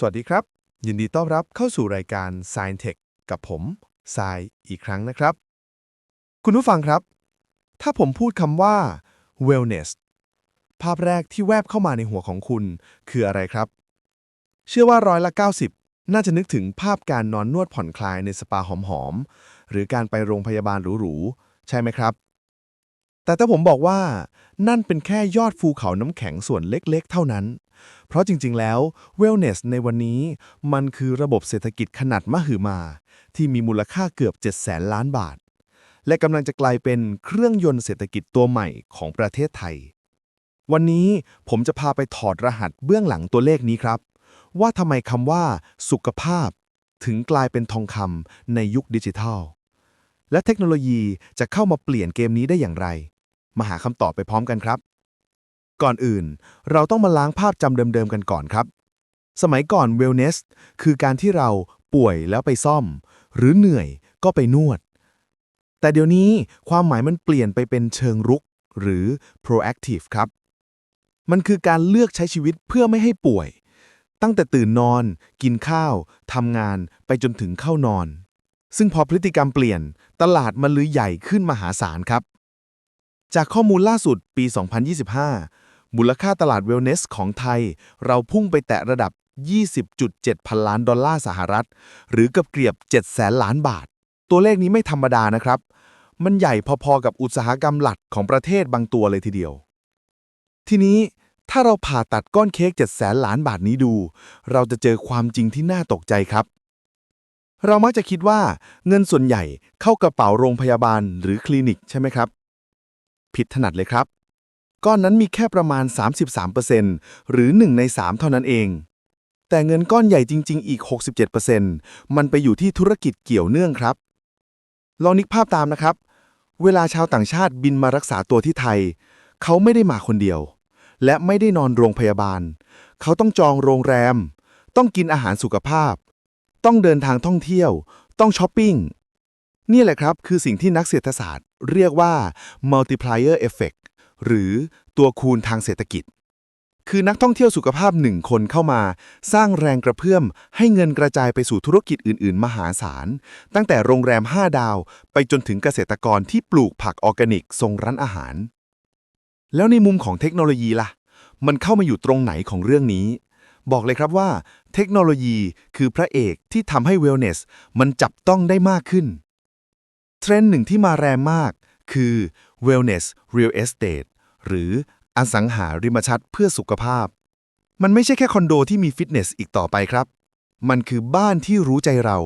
สวัสดีครับ ยินดีต้อนรับเข้าสู่รายการ s c i e n Tech กับผมทรายอีกครั้งนะครับ คุณผู้ฟังครับ ถ้าผมพูดคำว่า wellness ภาพแรกที่แวบเข้ามาในหัวของคุณ คืออะไรครับ เชื่อว่าร้อยละ 90 น่าจะนึกถึงภาพการนอนนวดผ่อนคลายในสปาหอมๆ หรือการไปโรงพยาบาลหรูๆ ใช่ไหมครับ แต่ถ้าผมบอกว่านั่นเป็นแค่ยอดภูเขาน้ำแข็งส่วนเล็กๆ เท่านั้น เพราะจริงๆ แล้ว Wellness ในวันนี้ มันคือระบบเศรษฐกิจขนาดมหึมา ที่มีมูลค่าเกือบ7แสนล้านบาท และกำลังจะกลายเป็นเครื่องยนต์เศรษฐกิจตัวใหม่ของประเทศไทย วันนี้ผมจะพาไปถอดรหัสเบื้องหลังตัวเลขนี้ครับ ว่าทำไมคำว่า สุขภาพ ถึงกลายเป็นทองคำในยุคดิจิทัล และเทคโนโลยีจะเข้ามาเปลี่ยนเกมนี้ได้อย่างไร มาหาคำตอบไปพร้อมกันครับ ก่อนอื่น เราต้องมาล้างภาพจำเดิมๆกันก่อนครับ สมัยก่อน wellness คือการที่เราป่วยแล้วไปซ่อม หรือเหนื่อยก็ไปนวด แต่เดี๋ยวนี้ความหมายมันเปลี่ยนไปเป็นเชิงรุก หรือ proactive ครับ มันคือการเลือกใช้ชีวิตเพื่อไม่ให้ป่วย ตั้งแต่ตื่นนอน กินข้าวทำงานไปจนถึงเข้านอน ซึ่งพอพฤติกรรมเปลี่ยน ตลาดมันลือใหญ่ขึ้นมหาศาลครับจากข้อมูลล่าสุดปี 2025 มูลค่าตลาดเวลเนสของไทย เราพุ่งไปแตะระดับ 20.7 พันล้านดอลลาร์สหรัฐ หรือเกือบเกือบ7แสนล้านบาท ตัวเลขนี้ไม่ธรรมดานะครับ มันใหญ่พอๆกับอุตสาหกรรมหลักของประเทศบางตัวเลยทีเดียว ทีนี้ถ้าเราผ่าตัดก้อนเค้ก7แสนล้านบาทนี้ดู เราจะเจอความจริงที่น่าตกใจครับ เรามักจะคิดว่าเงินส่วนใหญ่เข้ากระเป๋าโรงพยาบาลหรือคลินิกใช่ไหมครับ ผิดถนัดเลยครับ ก้อนนั้นมีแค่ประมาณ 33%หรือ 1 ใน 3 เท่านั้นเอง แต่เงินก้อนใหญ่จริง ๆ อีก 67%มันไปอยู่ที่ธุรกิจเกี่ยวเนื่องครับ ลองนึกภาพตามนะครับ เวลาชาวต่างชาติบินมารักษาตัวที่ไทย เขาไม่ได้มาคนเดียว และไม่ได้นอนโรงพยาบาล เขาต้องจองโรงแรม ต้องกินอาหารสุขภาพ ต้องเดินทางท่องเที่ยว ต้องช้อปปิ้ง นี่แหละครับคือสิ่งที่นักเศรษฐศาสตร์ เรียกว่า multiplier effect หรือตัวคูณทางเศรษฐกิจ คือนักท่องเที่ยวสุขภาพหนึ่งคนเข้ามา สร้างแรงกระเพื่อม ให้เงินกระจายไปสู่ธุรกิจอื่น ๆ มหาศาล ตั้งแต่โรงแรม 5 ดาว ไปจนถึงเกษตรกรที่ปลูกผักออร์แกนิกทรงร้านอาหาร แล้วในมุมของเทคโนโลยีล่ะ มันเข้ามาอยู่ตรงไหนของเรื่องนี้บอกเลยครับว่าเทคโนโลยีคือพระเอกที่ทำให้ wellness มันจับต้องได้มากขึ้น เทรนด์หนึ่งที่มาแรงมาก คือ wellness real estate หรืออสังหาริมทรัพย์เพื่อสุขภาพ มันไม่ใช่แค่คอนโดที่มีฟิตเนสอีกต่อไปครับ มันคือบ้านที่รู้ใจเรา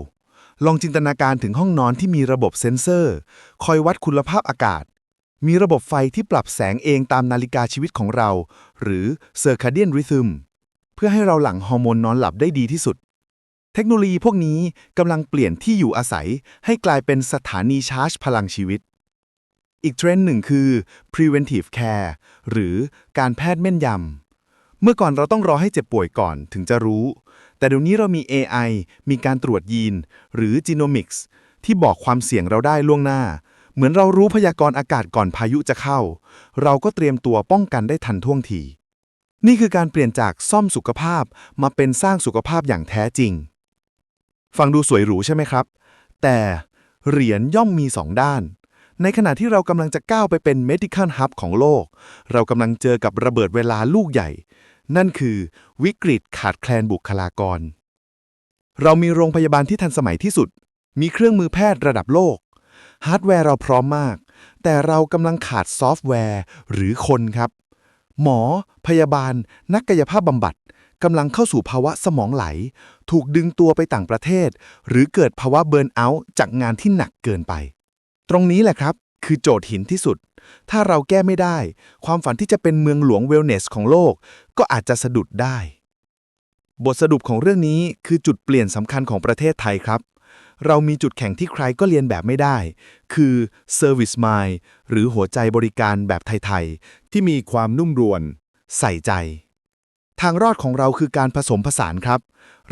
ลองจินตนาการถึงห้องนอนที่มีระบบเซ็นเซอร์ คอยวัดคุณภาพอากาศ มีระบบไฟที่ปรับแสงเองตามนาฬิกาชีวิตของเรา หรือ circadian rhythm เพื่อให้เราหลั่งฮอร์โมนนอนหลับได้ดีที่สุด เทคโนโลยีพวกนี้กำลังเปลี่ยนที่อยู่อาศัยให้กลายเป็นสถานีชาร์จพลังชีวิต อีกเทรนด์หนึ่งคือ preventive care หรือการแพทย์แม่นยำ เมื่อก่อนเราต้องรอให้เจ็บป่วยก่อนถึงจะรู้ แต่เดี๋ยวนี้เรามี AI มีการตรวจยีน หรือ genomics ที่บอกความเสี่ยงเราได้ล่วงหน้า เหมือนเรารู้พยากรณ์อากาศก่อนพายุจะเข้า เราก็เตรียมตัวป้องกันได้ทันท่วงที นี่คือการเปลี่ยนจากซ่อมสุขภาพมาเป็นสร้างสุขภาพอย่างแท้จริง ฟังดูสวยหรูใช่ไหมครับ แต่เหรียญย่อมมีสองด้าน ในขณะที่เรากำลังจะก้าวไปเป็น medical hub ของโลก เรากำลังเจอกับระเบิดเวลาลูกใหญ่ นั่นคือวิกฤตขาดแคลนบุคลากร เรามีโรงพยาบาลที่ทันสมัยที่สุด มีเครื่องมือแพทย์ระดับโลก ฮาร์ดแวร์เราพร้อมมาก แต่เรากำลังขาดซอฟต์แวร์หรือคนครับ หมอ พยาบาล นักกายภาพบำบัดกำลังเข้าสู่ภาวะสมองไหล ถูกดึงตัวไปต่างประเทศ หรือเกิดภาวะเบิร์นเอาท์จากงานที่หนักเกินไป ตรงนี้แหละครับ คือโจทย์หินที่สุด ถ้าเราแก้ไม่ได้ ความฝันที่จะเป็นเมืองหลวงเวลเนสของโลก ก็อาจจะสะดุดได้ บทสรุปของเรื่องนี้คือจุดเปลี่ยนสำคัญของประเทศไทยครับ เรามีจุดแข็งที่ใครก็เรียนแบบไม่ได้ คือ Service Mind หรือหัวใจบริการแบบไทยๆ ที่มีความนุ่มรวน ใส่ใจ ทางรอดของเราคือการผสมผสานครับ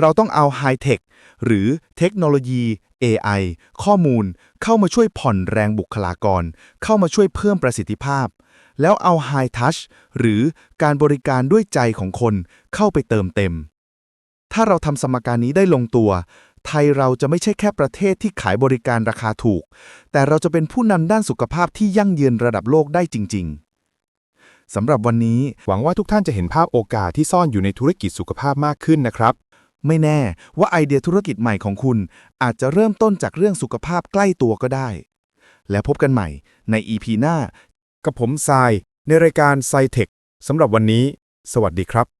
เราต้องเอาไฮเทคหรือเทคโนโลยี AI ข้อมูลเข้ามาช่วยผ่อนแรงบุคลากร เข้ามาช่วยเพิ่มประสิทธิภาพ แล้วเอา High Touch หรือการบริการด้วยใจของคนเข้าไปเติมเต็ม ถ้าเราทำสมการนี้ได้ลงตัว ไทยเราจะไม่ใช่แค่ประเทศที่ขายบริการราคาถูก แต่เราจะเป็นผู้นำด้านสุขภาพที่ยั่งยืนระดับโลกได้จริง ๆสำหรับวันนี้หวังว่าทุกท่านจะเห็นภาพโอกาสที่ซ่อนอยู่ในธุรกิจสุขภาพมากขึ้นนะครับ ไม่แน่ว่าไอเดียธุรกิจใหม่ของคุณ อาจจะเริ่มต้นจากเรื่องสุขภาพใกล้ตัวก็ได้ แล้วพบกันใหม่ใน EP หน้า กับผมทราย ในรายการไซเทคสำหรับวันนี้ สวัสดีครับ